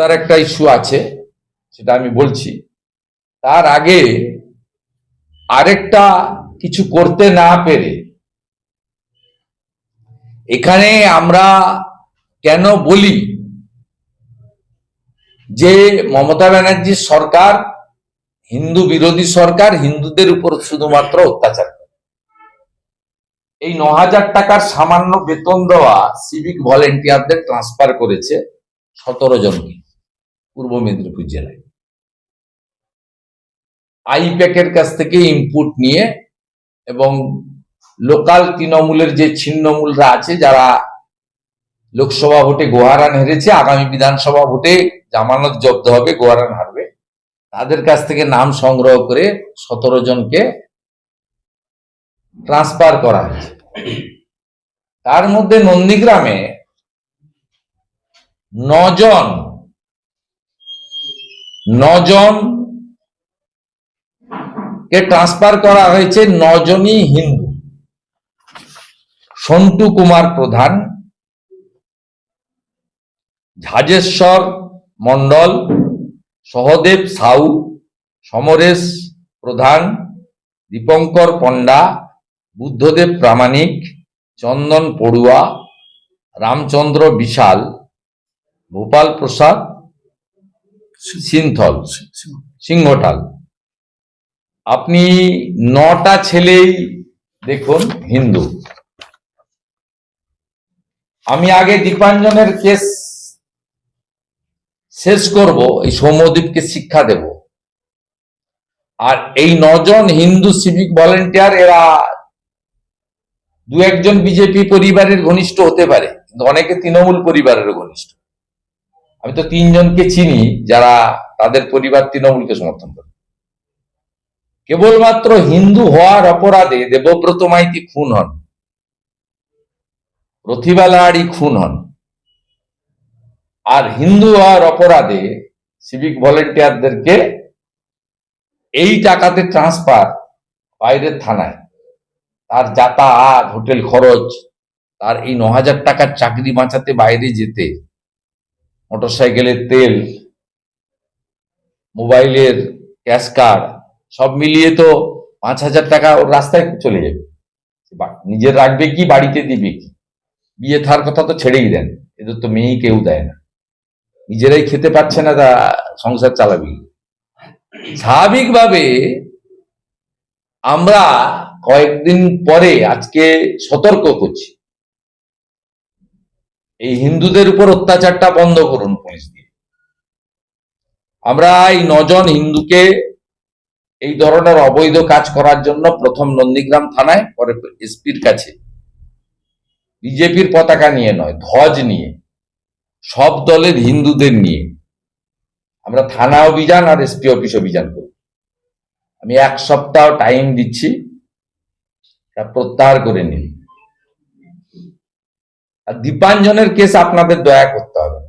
মমতার একটা ইস্যু আছে, সেটা আমি বলছি তার আগে আরেকটা কিছু করতে না পেরে এখানে আমরা কেন বলি যে মমতা ব্যানার্জির সরকার, হিন্দু বিরোধী সরকার, হিন্দুদের উপর শুধুমাত্র অত্যাচার। এই ন হাজার টাকার সামান্য বেতন দেওয়া সিভিক ভলেন্টিয়ারদের ট্রান্সফার করেছে সতেরো জনকে পূর্ব মেদিনীপুর জেলায়। আইপ্যাকের কাছ থেকে ইনপুট নিয়ে এবং লোকাল তৃণমূলের যে ছিন্নমূলরা আছে, যারা লোকসভা ভোটে গোহারান হেরেছে, আগামী বিধানসভা ভোটে জামানত জব্দ হবে গোহারান হারবে, তাদের কাছ থেকে নাম সংগ্রহ করে সতেরো জনকে ট্রান্সফার করা হয়েছে। তার মধ্যে নন্দীগ্রামে নজন নজন কে ট্রান্সফার করা হয়েছে, নজনই হিন্দু। সন্টু কুমার প্রধান, ঝাজেশ্বর মণ্ডল, সহদেব সাউ, সমরেশ প্রধান, দীপঙ্কর পণ্ডা, বুদ্ধদেব প্রামাণিক, চন্দন পড়ুয়া, রামচন্দ্র বিশাল, ভোপাল প্রসাদ সিনথল সিংহটাল আপনি নটা ছেলেই দেখুন হিন্দু। আমি আগে দীপাঞ্জনের কেস শেষ করব, এই সৌম্যদীপকে শিক্ষা দেব। আর এই নজন হিন্দু সিভিক ভলেন্টিয়ার এরা দু একজন বিজেপি পরিবারের ঘনিষ্ঠ হতে পারে, কিন্তু অনেকে তৃণমূল পরিবারের ঘনিষ্ঠ। আমি তো তিনজনকে চিনি যারা তাদের পরিবার তৃণমূলকে সমর্থন করে। কেবলমাত্র হিন্দু হওয়ার অপরাধে দেবব্রত মাইতি খুন হন। প্রতিভা খুন হন। আর হিন্দু হওয়ার অপরাধে সিভিক ভলেন্টিয়ারদেরকে এই টাকাতে ট্রান্সফার বাইরের থানায়। তার যাতায়াত, হোটেল খরচ, তার এই ন হাজার টাকার চাকরি বাঁচাতে বাইরে যেতে। মোটরসাইকেলের তেল, মোবাইলের ক্যাশ কার্ড, সব মিলিয়ে তো পাঁচ হাজার টাকা ওর রাস্তায় চলে যাবে। নিজের রাখবে কি, বাড়িতে দিবে কি? বিয়ে থার কথা তো ছেড়েই দেন, এদের তো মেয়েই কেউ দেয় না। নিজেরাই খেতে পাচ্ছে না তা সংসার চালাবি। স্বাভাবিকভাবে আমরা কয়েকদিন পরে আজকে সতর্ক করছি। এই হিন্দুদের উপর অত্যাচারটা বন্ধ করুন পুলিশ দিয়ে। আমরা এই নজন হিন্দুকে এই ধরনের অবৈধ কাজ করার জন্য প্রথম নন্দীগ্রাম থানায়, পরে এসপির কাছে, বিজেপির পতাকা নিয়ে নয়, ধ্বজ নিয়ে, সব দলের হিন্দুদের নিয়ে। আমরা থানা অভিযান আর এসপি অফিস অভিযান করব আমি এক সপ্তাহ টাইম দিচ্ছি প্রত্যাহার করে নিন। আর দীপাঞ্জনের কেস আপনাদের দয়া করতে হবে।